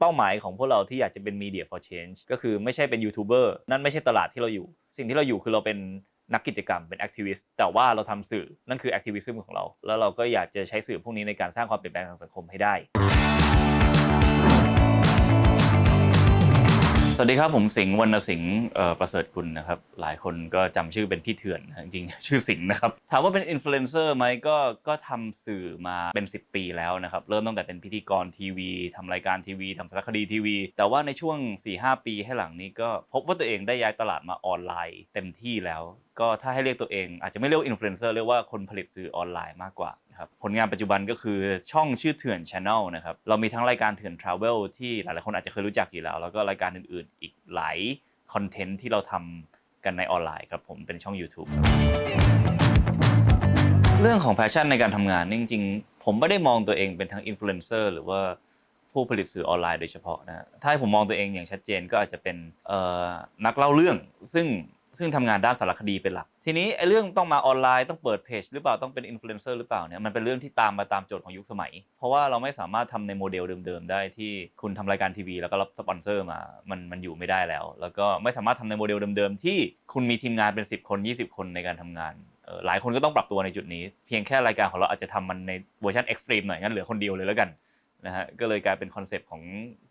เป้าหมายของพวกเราที่อยากจะเป็น media for change ก็คือไม่ใช่เป็นยูทูบเบอร์นั่นไม่ใช่ตลาดที่เราอยู่ สิ่งที่เราอยู่คือเราเป็นนักกิจกรรมเป็นแอคทิวิสต์แต่ว่าเราทำสื่อนั่นคือแอคทิวิซึมของเรา แล้วเราก็อยากจะใช้สื่อพวกนี้ในการสร้างความเปลี่ยนแปลงทางสังคมให้ได้ สวัสดีครับผมสิงห์วรรณสิงห์ประเสริฐกุลนะครับ หลายคนก็จำชื่อเป็นพี่เถื่อนจริงๆชื่อสิงห์นะครับ ถามว่าเป็นอินฟลูเอนเซอร์ไหมก็ก็ทำสื่อมาเป็น 10 ปีแล้วนะครับ เริ่มตั้งแต่เป็นพิธีกรทีวีทำรายการทีวีทำสารคดีทีวี แต่ว่าในช่วง 4-5 ปีให้หลังนี้ก็พบว่าตัวเองได้ย้ายตลาดมาออนไลน์เต็มที่แล้ว ก็ถ้าให้เรียกตัวเองอาจจะไม่เรียกอินฟลูเอนเซอร์เรียกว่าคนผลิตสื่อออนไลน์มากกว่า ครับผลงานปัจจุบันก็คือช่องชื่อเถื่อน Channel นะครับเรามีทั้งรายการเถื่อน Travel ที่หลายๆคนอาจจะเคยรู้จักอยู่แล้ว แล้วก็รายการอื่นๆ อีกหลายคอนเทนต์ที่เราทำกันในออนไลน์ครับผมเป็นช่อง YouTube ครับเรื่องของแพชชั่นในการทำงานนี่จริงๆ ผมไม่ได้มองตัวเองเป็นทั้งอินฟลูเอนเซอร์หรือว่าผู้ผลิตสื่อออนไลน์โดยเฉพาะนะถ้าให้ผมมองตัวเองอย่างชัดเจนก็อาจจะเป็นนักเล่าเรื่อง ซึ่ง ซึ่งทำงานด้านสารคดีเป็นหลัก ทีนี้ไอ้เรื่องต้องมาออนไลน์ต้องเปิดเพจหรือเปล่าต้องเป็นอินฟลูเอนเซอร์หรือเปล่าเนี่ยมันเป็นเรื่องที่ตามมาตามโจทย์ของยุคสมัย เพราะว่าเราไม่สามารถทำในโมเดลเดิมๆได้ที่คุณทำรายการทีวี แล้วก็รับสปอนเซอร์มามันมันอยู่ไม่ได้แล้ว แล้วก็ไม่สามารถทำในโมเดลเดิมๆ ที่คุณมีทีมงานเป็น 10 คน 20 คนในการทำงานเออหลายคนก็ต้องปรับตัวในจุดนี้ เพียงแค่รายการของเราอาจจะทำมันในเวอร์ชันเอ็กซ์ตรีมหน่อยงั้นเหลือคนเดียวเลยแล้วกัน นะฮะก็เลยกลายเป็นคอนเซปต์ของ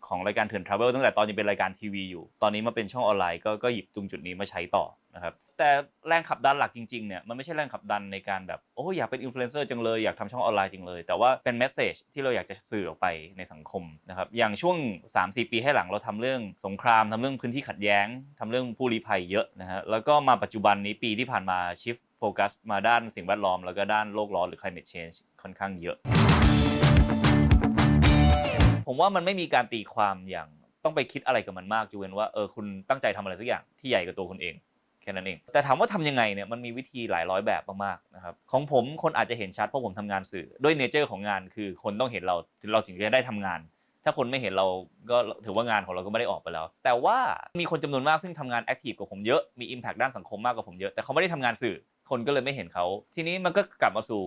ของรายการเถื่อนทราเวลตั้งแต่ตอนยังเป็นรายการทีวีอยู่ ตอนนี้มาเป็นช่องออนไลน์ก็ก็หยิบตรงจุดนี้มาใช้ต่อนะครับแต่แรงขับดันหลักจริงๆเนี่ยมันไม่ใช่แรงขับดันในการแบบโอ้อยากเป็นอินฟลูเอนเซอร์จังเลยอยากทำช่องออนไลน์จริงเลย แต่ว่าเป็นเมสเซจที่เราอยากจะสื่อออกไปในสังคมนะครับอย่างช่วง 3-4 ปีให้หลังเราทำเรื่องสงครามทำเรื่องพื้นที่ขัดแย้งทำเรื่องผู้ลี้ภัยเยอะนะฮะแล้วก็มาปัจจุบันนี้ปีที่ผ่านมาชิฟโฟกัสมาด้านสิ่งแวดล้อม แล้วก็ด้านโลกร้อนหรือ climate change ค่อนข้างเยอะ ผมว่ามันไม่มีการตีความอย่างต้องไปคิดอะไรกับมันมากจูเวนว่าเออคุณตั้งใจทำอะไรสักอย่างที่ใหญ่กว่าตัวคุณเองแค่นั้นเอง แต่ถามว่าทำยังไงเนี่ยมันมีวิธีหลายร้อยแบบมากๆนะครับของผมคนอาจจะเห็นชัดเพราะผมทำงานสื่อด้วยเนเจอร์ของงานคือคนต้องเห็นเราเราถึงจะได้ทำงาน ถ้าคนไม่เห็นเราก็ถือว่างานของเราก็ไม่ได้ออกไปแล้ว แต่ว่ามีคนจำนวนมากซึ่งทำงานแอคทีฟกว่าผมเยอะมี Impact ด้านสังคมมากกว่าผมเยอะแต่เขาไม่ได้ทำงานสื่อคนก็เลยไม่เห็นเขาทีนี้มันก็กลับมาสู่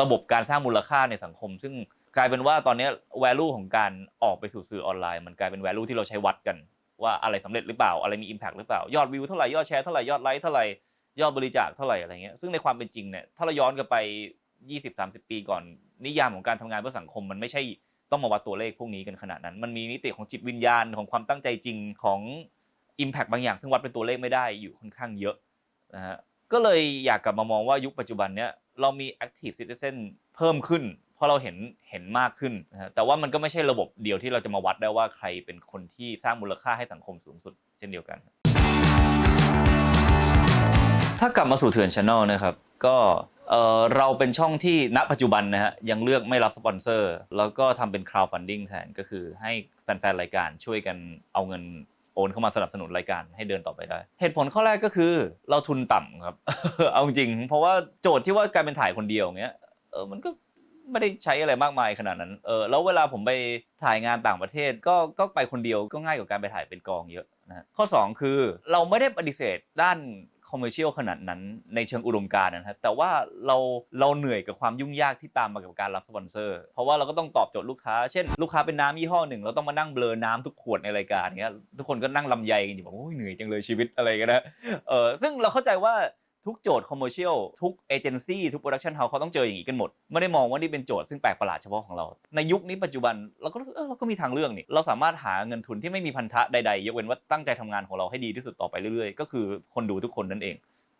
ระบบการสร้างมูลค่าในสังคม ซึ่ง กลายเป็นว่าตอนนี้ value ของการออกไปสู่สื่อออนไลน์ มันกลายเป็น value ที่เราใช้วัดกัน ว่าอะไรสำเร็จหรือเปล่าอะไรมี impact หรือเปล่ายอดวิวเท่าไหร่ยอดแชร์เท่าไหร่ยอดไลค์เท่าไหร่ยอดบริจาคเท่าไหร่อะไรเงี้ยซึ่งในความเป็นจริงเนี่ยถ้าเราย้อนกลับไป 20-30 ปีก่อน นิยามของการทำงานเพื่อสังคมมันไม่ใช่ต้องมาวัดตัวเลขพวกนี้กันขนาดนั้น มันมีมิติของจิตวิญญาณของความตั้งใจจริงของ impact บางอย่าง ซึ่งวัดเป็นตัวเลขไม่ได้อยู่ค่อนข้างเยอะนะฮะก็เลยอยากกลับมามองว่ายุคปัจจุบันเนี้ยเรามี active citizen เพิ่มขึ้น พราะเราเห็นเห็นมากขึ้นนะฮะแต่ว่ามันก็ไม่ใช่ระบบเดียวที่เราจะมาวัดได้ว่าใครเป็นคนที่สร้างมูลค่าให้สังคมสูงสุด เช่นเดียวกัน ถ้ากลับมาสู่เถื่อนช n แนลนะครับ ก็เอ่อเราเป็นช่องที่ณปัจจุบันนะฮะยังเลือกไม่รับสปอนเซอร์ แล้วก็ทำเป็น crowdfunding แทนก็คือให้แฟนๆ รายการช่วยกันเอาเงินโอนเข้ามาสนับสนุนรายการให้เดินต่อไปได้ เหตุผลข้อแรกก็คือเราทุนต่ำครับ เอาจริง เพราะว่าโจทย์ที่ว่าการเป็นถ่ายคนเดียวเงี้ยเออมันก็ ไม่ได้ใช้อะไรมากมายขนาดนั้น เออแล้วเวลาผมไปถ่ายงานต่างประเทศก็ก็ไปคนเดียวก็ง่ายกว่าการไปถ่ายเป็นกองเยอะนะข้อ 2 คือเราไม่ได้ปฏิเสธด้านคอมเมอร์เชียลขนาดนั้นในเชิงอุดมการณ์นะฮะแต่ว่าเราเราเหนื่อยกับความยุ่งยากที่ตามมากับการรับสปอนเซอร์ เพราะว่าเราก็ต้องตอบโจทย์ลูกค้า เช่น ลูกค้าเป็นน้ำยี่ห้อหนึ่ง เราต้องมานั่งเบลอน้ำทุกขวดในรายการเงี้ยทุกคนก็นั่งลำไยกันอยู่บอกโอ้ยเหนื่อยจังเลยชีวิตอะไรกันนะเออซึ่งเราเข้าใจว่า ทุกโจทย์คอมเมอร์เชียลทุกเอเจนซี่ทุกโปรดักชันเฮาเขาต้องเจออย่างนี้กันหมด ไม่ได้มองว่านี่เป็นโจทย์ซึ่งแปลกประหลาดเฉพาะของเรา ในยุคนี้ปัจจุบันเราก็รู้สึกเออเราก็มีทางเลือกนี่ เราสามารถหาเงินทุนที่ไม่มีพันธะใดๆ ยกเว้นว่าตั้งใจทำงานของเราให้ดีที่สุดต่อไปเรื่อยๆ ก็คือคนดูทุกคนนั่นเอง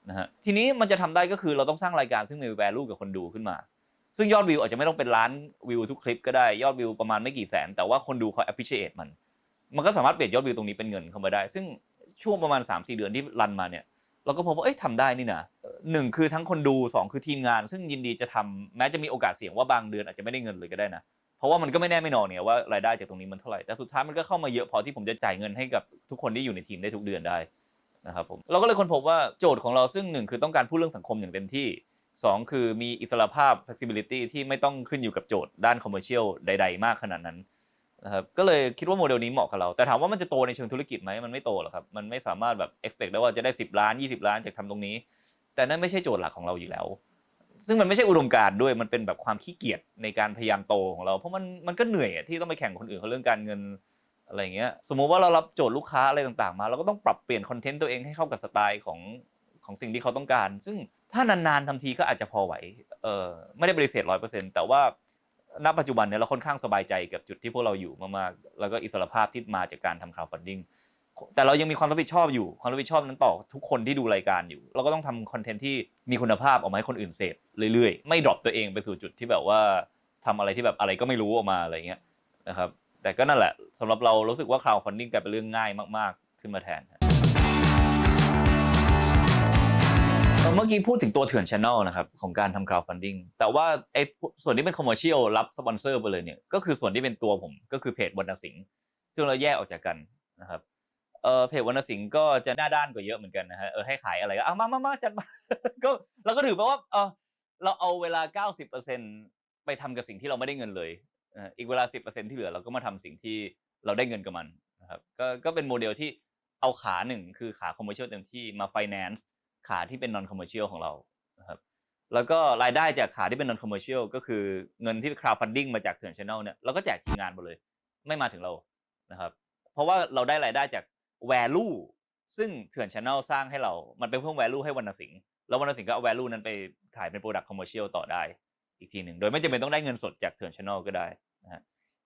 นะฮะทีนี้มันจะทำได้ก็คือเราต้องสร้างรายการซึ่งมี value กับคนดูขึ้นมา ซึ่งยอดวิวอาจจะไม่ต้องเป็นล้านวิวทุกคลิปก็ได้ยอดวิวประมาณไม่กี่แสน แต่ว่าคนดูเขา appreciate มัน มันก็สามารถเปลี่ยนยอดวิวตรงนี้เป็นเงินเข้ามาได้ ซึ่งช่วงประมาณ3-4 เดือนที่รันมาเนี่ย เราก็พบว่าเอ้ยทำได้นี่นะหนึ่งคือทั้งคนดู 2 คือทีมงาน ซึ่งยินดีจะทำแม้จะมีโอกาสเสี่ยงว่าบางเดือนอาจจะไม่ได้เงินเลยก็ได้นะเพราะว่ามันก็ไม่แน่ไม่นอนเนี่ยว่ารายได้จากตรงนี้มันเท่าไหร่แต่สุดท้ายมันก็เข้ามาเยอะพอที่ผมจะจ่ายเงินให้กับทุกคนที่อยู่ในทีมได้ทุกเดือนได้นะครับผมเราก็เลยค้นพบว่าโจทย์ของเราซึ่งหนึ่งคือต้องการพูดเรื่องสังคมอย่างเต็มที่สองคือมีอิสระภาพ flexibility ที่ไม่ต้องขึ้นอยู่กับโจทย์ด้าน commercial ใด ๆ มากขนาดนั้น นะครับก็เลยคิดว่าโมเดลนี้เหมาะกับเรา แต่ถามว่ามันจะโตในเชิงธุรกิจไหมมันไม่โตหรอกครับ มันไม่สามารถแบบ expect ได้ว่าจะได้ 10 ล้าน 20 ล้านจากทำตรงนี้ แต่นั่นไม่ใช่โจทย์หลักของเราอยู่แล้ว ซึ่งมันไม่ใช่อุดมการณ์ด้วยมันเป็นแบบความขี้เกียจในการพยายามโตของเรา เพราะมันมันก็เหนื่อยที่ต้องไปแข่งคนอื่นเขาเรื่องการเงินอะไรเงี้ยสมมุติว่าเรารับโจทย์ลูกค้าอะไรต่างๆ มาเราก็ต้องปรับเปลี่ยนคอนเทนต์ตัวเองให้เข้ากับสไตล์ของของสิ่งที่เขาต้องการ ซึ่งถ้านานๆทำทีก็อาจจะพอไหวเออไม่ได้ปฏิเสธร้อยเปอร์เซ็นต์แต่ว่า ณปัจจุบันเนี่ยเราค่อนข้างสบายใจกับจุดที่พวกเราอยู่มากๆแล้วก็อิสรภาพที่มาจากการทำ crowdfunding แต่เรายังมีความรับผิดชอบอยู่ความรับผิดชอบนั้นต่อทุกคนที่ดูรายการอยู่ เราก็ต้องทำคอนเทนต์ที่มีคุณภาพออกมาให้คนอื่นเสพเรื่อยๆ ไม่ดรอปตัวเองไปสู่จุดที่แบบว่าทำอะไรที่แบบอะไรก็ไม่รู้ออกมาอะไรเงี้ยนะครับแต่ก็นั่นแหละสำหรับเรารู้สึกว่า crowdfunding กลายเป็นเรื่องง่ายมาก ๆ ขึ้นมาแทน เมื่อกี้พูดถึงตัวเถื่อนช anel นะครับของการทำ crowdfunding แต่ว่าไอ้ส่วนที่เป็น commercial รับสปอนเซอร์ไปเลยเนี่ยก็คือส่วนที่เป็นตัวผมก็คือเพจวรรณสิงห์ซึ่งเราแยกออกจากกันนะครับเออเพจวรรณสิงห์ก็จะหน้าด้านกว่าเยอะเหมือนกันนะฮะเออให้ขายอะไรก็เอามามามาจัดมาก็เราก็ถือว่าเออเราเอาเวลา 90%ไปทำกับสิ่งที่เราไม่ได้เงินเลยอีกเวลา 10%ที่เหลือเราก็มาทำสิ่งที่เราได้เงินกับมันนะครับก็ก็เป็นโมเดลที่เอาขาหนึ่งคือขา commercial เต็มที่มา finance ขาที่เป็น non commercial ของเรานะครับแล้วก็รายได้จากขาที่เป็น non commercial ก็คือเงินที่ crowdfunding มาจากเถื่อน channel เนี่ยเราก็แจกทีมงานหมดเลย ไม่มาถึงเรานะครับเพราะว่าเราได้รายได้จาก value ซึ่งเถื่อน channel สร้างให้เรา มันเป็นเพิ่ม value ให้วรรณสิงห์แล้ววรรณสิงห์ก็เอา value นั้นไปขายเป็น product commercial ต่อได้อีกทีหนึ่งโดยไม่จำเป็นต้องได้เงินสดจากเถื่อน channel ก็ได้นะฮะ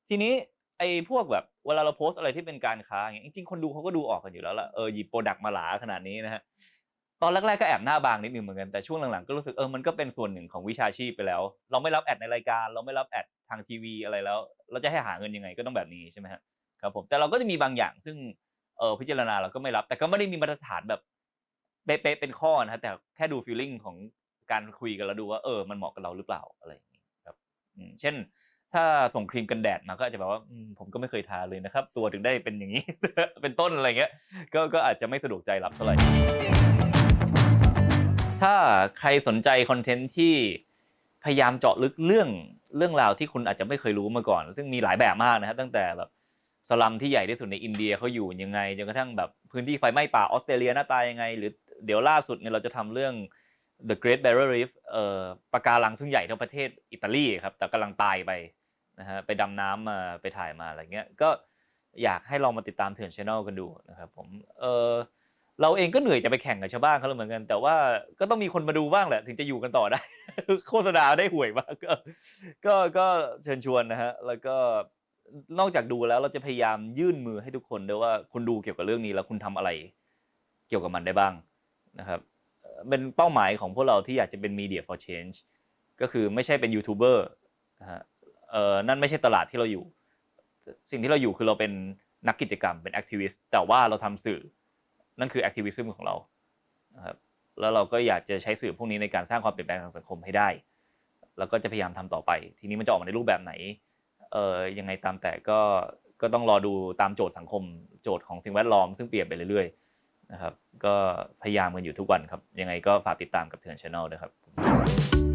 ทีนี้ไอ้พวกแบบเวลาเราโพสต์อะไรที่เป็นการค้าอย่างเงี้ยจริงๆคนดูเขาก็ดูออกกันอยู่แล้วล่ะเออหยิบโปรดักต์มาหลาขนาดนี้นะฮะ ตอนแรกๆก็แอบหน้าบางนิดนึงเหมือนกันแต่ช่วงหลังๆก็รู้สึกเออมันก็เป็นส่วนหนึ่งของวิชาชีพไปแล้ว เราไม่รับแอดในรายการ เราไม่รับแอดทางทีวีอะไรแล้ว เราจะให้หาเงินยังไงก็ต้องแบบนี้ใช่ไหมฮะครับผมแต่เราก็จะมีบางอย่างซึ่งเออพิจารณาเราก็ไม่รับ แต่ก็ไม่ได้มีมาตรฐานแบบเป๊ะๆเป็นข้อนะฮะแต่แค่ดูฟีลลิ่งของการคุยกันแล้วดูว่าเออมันเหมาะกับเราหรือเปล่าอะไรอย่างนี้ครับเช่น ถ้าส่งครีมกันแดดมาก็อาจจะแบบว่าผมก็ไม่เคยทาเลยนะครับ ตัวถึงได้เป็นอย่างนี้เป็นต้นอะไรเงี้ยก็ก็อาจจะไม่สะดวกใจรับเท่าไหร่ ถ้าใครสนใจคอนเทนต์ที่พยายามเจาะลึกเรื่องเรื่องราวที่คุณอาจจะไม่เคยรู้มาก่อน ซึ่งมีหลายแบบมากนะครับตั้งแต่แบบสลัมที่ใหญ่ที่สุดในอินเดียเขาอยู่ยังไงจนกระทั่งแบบพื้นที่ไฟไหม้ป่าออสเตรเลียหน้าตายังไง หรือเดี๋ยวล่าสุดเนี่ยเราจะทำเรื่อง The Great Barrier Reef เอ่อปะการังซึ่งใหญ่เท่าประเทศอิตาลีครับแต่กำลังตายไปนะฮะไปดำน้ำมาไปถ่ายมาอะไรเงี้ยก็อยากให้ลองมาติดตามเถื่อนช anel กันดูนะครับผมเอ่อ เราเองก็เหนื่อยจะไปแข่งกับชาวบ้านเขาแล้วเหมือนกัน แต่ว่าก็ต้องมีคนมาดูบ้างแหละ ถึงจะอยู่กันต่อได้ โฆษณาได้ห่วยมากก็ก็ก็เชิญชวนนะฮะ แล้วก็นอกจากดูแล้วเราจะพยายามยื่นมือให้ทุกคนด้วยว่าคุณดูเกี่ยวกับเรื่องนี้แล้วคุณทำอะไร เกี่ยวกับมันได้บ้างนะครับเป็นเป้าหมายของพวกเราที่อยากจะเป็น media for change ก็คือไม่ใช่เป็นยูทูบเบอร์นะฮะเออนั่นไม่ใช่ตลาดที่เราอยู่ สิ่งที่เราอยู่คือเราเป็นนักกิจกรรมเป็นแอคทิวิสต์แต่ว่าเราทำสื่อ นั่นคือแอคทิวิซึมของเรานะครับแล้วเราก็อยากจะใช้สื่อพวกนี้ในการสร้างความเปลี่ยนแปลงทางสังคมให้ได้ แล้วก็จะพยายามทำต่อไป ทีนี้มันจะออกมาในรูปแบบไหนเอ่ยยังไงตามแต่ก็ก็ต้องรอดูตามโจทย์สังคม โจทย์ของสิ่งแวดล้อมซึ่งเปลี่ยนไปเรื่อยๆนะครับก็พยายามกันอยู่ทุกวันครับ ยังไงก็ฝากติดตามกับเถื่อนช anel ด้วยครับ